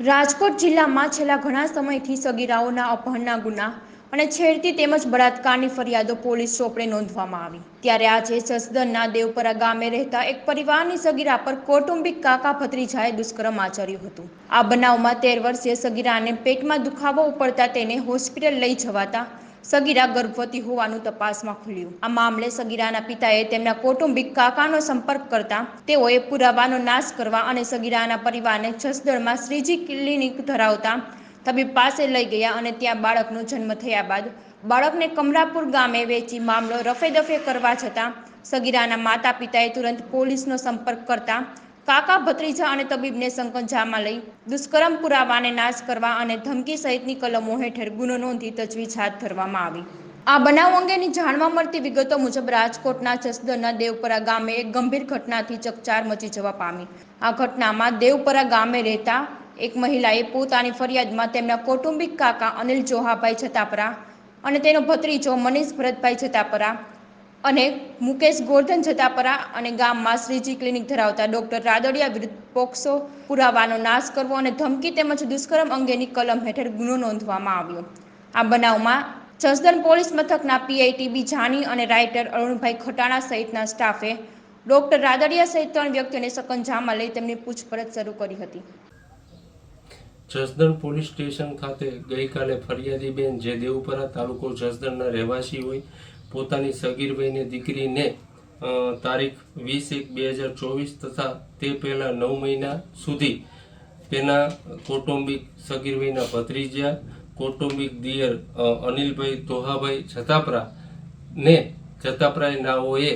રાજકોટ જિલ્લામાં છેલ્લા ઘણા સમયથી સગીરાઓના અપહરણના ગુના અને છેડતી તેમજ બળાત્કારની ફરિયાદો પોલીસ ચોપડે નોંધવામાં આવી. ત્યારે આજે જસદનના દેવપરા ગામે રહેતા એક પરિવારની સગીરા પર કૌટુંબિક કાકા ભત્રીજાએ દુષ્કર્મ આચર્યું હતું. આ બનાવમાં તેર વર્ષીય સગીરાને પેટમાં દુખાવો ઉપડતા તેને હોસ્પિટલ લઈ જવાતા સગીરા ગર્ભવતી હોવાનું તપાસમાં ખુલ્યું. આ મામલે સગીરાના પિતાએ તેમના કૌટુંબિક કાકાનો સંપર્ક કરતા તેઓએ પુરાવાનો નાશ કરવા અને સગીરાના પરિવારને જસદણમાં શ્રીજી ક્લિનિક ધરાવતા તબીબ પાસે લઈ ગયા અને ત્યાં બાળકનો જન્મ થયા બાદ બાળકને કમરાપુર ગામે વેચી મામલો રફેદફે કરવા છતાં સગીરાના માતા પિતાએ તુરંત પોલીસનો સંપર્ક કરતા કાકા ભત્રીજા અને તબીબને સંકંજામાં લઈ દુષ્કર્મ પુરાવાને નાશ કરવા અને ધમકી સહિતની કલમો હેઠળ ગુનો નોંધી તજવીજ હાથ ધરવામાં આવી. આ બનાવ અંગેની જાણવા મળતી વિગતો મુજબ રાજકોટના જસદરના દેવપરા ગામે એક ગંભીર ઘટનાથી ચકચાર મચી જવા પામી. આ ઘટનામાં દેવપરા ગામે રહેતા એક મહિલાએ પોતાની ફરિયાદમાં તેમના કૌટુંબિક કાકા અનિલ જોહાભાઈ છતાપરા અને તેનો ભત્રીજો મનીષ ભરતભાઈ છતાપરા અને મુકેશ ગોરધન જતાપરા અને ગામમાં શ્રીજી ક્લિનિક ધરાવતા ડોક્ટર રાદડિયા વિરુદ્ધ પોક્સો પુરાવાનો નાશ કરવો અને ધમકી તેમજ દુષ્કર્મ અંગેની કલમ હેઠળ ગુનો નોંધવામાં આવ્યો. આ બનાવમાં જસદન પોલીસ મથકના પીઆઈટીબી જાની અને રાઇટર અરુણભાઈ ખટાણા સહિતના સ્ટાફે ડોક્ટર રાદડિયા સહિત ત્રણ વ્યક્તિઓને સકંજામાં લઈ તેમની પૂછપરછ શરૂ કરી હતી. જસદણ પોલીસ સ્ટેશન ખાતે ગઈકાલે ફરિયાદીબેન જે દેવપરા તાલુકો જસદણના રહેવાસી હોય પોતાની સગીર વયની દીકરીને તારીખ વીસ એક બે હજાર ચોવીસ તથા તે પહેલાં નવ મહિના સુધી તેના કૌટુંબિક સગીર વયના ભત્રીજા કૌટુંબિક દિયર અનિલભાઈ દોહાભાઈ છતાપરા ને જતાપરાય નાઓએ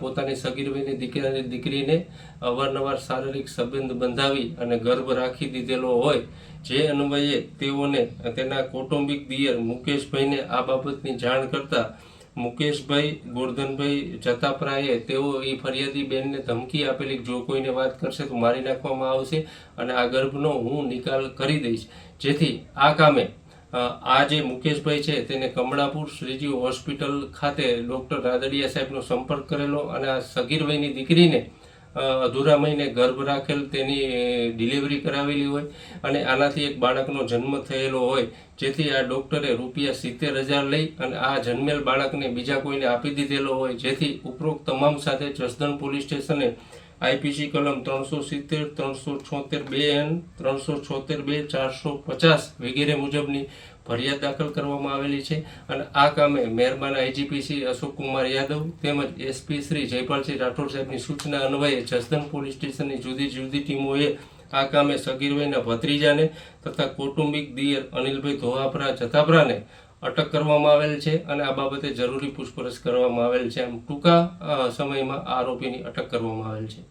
પોતાની સગીરભાઈની દીકરાની દીકરીને અવારનવાર શારીરિક સંબંધ બંધાવી અને ગર્ભ રાખી દીધેલો હોય, જે અન્વયે તેઓને તેના કૌટુંબિક દિયર મુકેશભાઈને આ બાબતની જાણ કરતા મુકેશભાઈ, ગોરધનભાઈ, જતાપરાએ તેઓ એ ફરિયાદી બેનને ધમકી આપેલી જો કોઈને વાત કરશે તો મારી નાખવામાં આવશે અને આ ગર્ભનો હું નિકાલ કરી દઈશ. જેથી આ કામે આ જે મુકેશભાઈ છે તેને કમળાપુર શ્રીજી હોસ્પિટલ ખાતે ડૉક્ટર રાદડિયા સાહેબનો સંપર્ક કરેલો અને આ સગીર વયની દીકરીને અધૂરા મહિને ગર્ભ રાખેલ તેની ડિલિવરી કરાવેલી હોય અને આનાથી એક બાળકનો જન્મ થયેલો હોય, જેથી આ ડૉક્ટરે રૂપિયા સિત્તેર હજાર લઈ અને આ જન્મેલ બાળકને બીજા કોઈને આપી દીધેલો હોય, જેથી ઉપરોક્ત તમામ સાથે જસદણ પોલીસ સ્ટેશને આઈપીસી કલમ ત્રણસો સિત્તેર, ત્રણસો છોતેર બે એન, ત્રણસો છોતેર બે, ચારસો પચાસ વગેરે મુજબની ફરિયાદ દાખલ કરવામાં આવેલી છે. અને આ કામે મહેરબાન આઈજીપીસી અશોક કુમાર યાદવ તેમજ એસપી શ્રી જયપાલસિંહ રાઠોડ સાહેબની સૂચના અન્વયે જસદન પોલીસ સ્ટેશનની જુદી જુદી ટીમોએ આ કામે સગીરભાઈના ભત્રીજાને તથા કૌટુંબિક દિયર અનિલભાઈ ધોવાપરા, જથાપરાને અટક કરવામાં આવેલ છે અને આ બાબતે જરૂરી પૂછપરછ કરવામાં આવેલ છે. એમ ટૂંકા સમયમાં આરોપીની અટક કરવામાં આવેલ છે.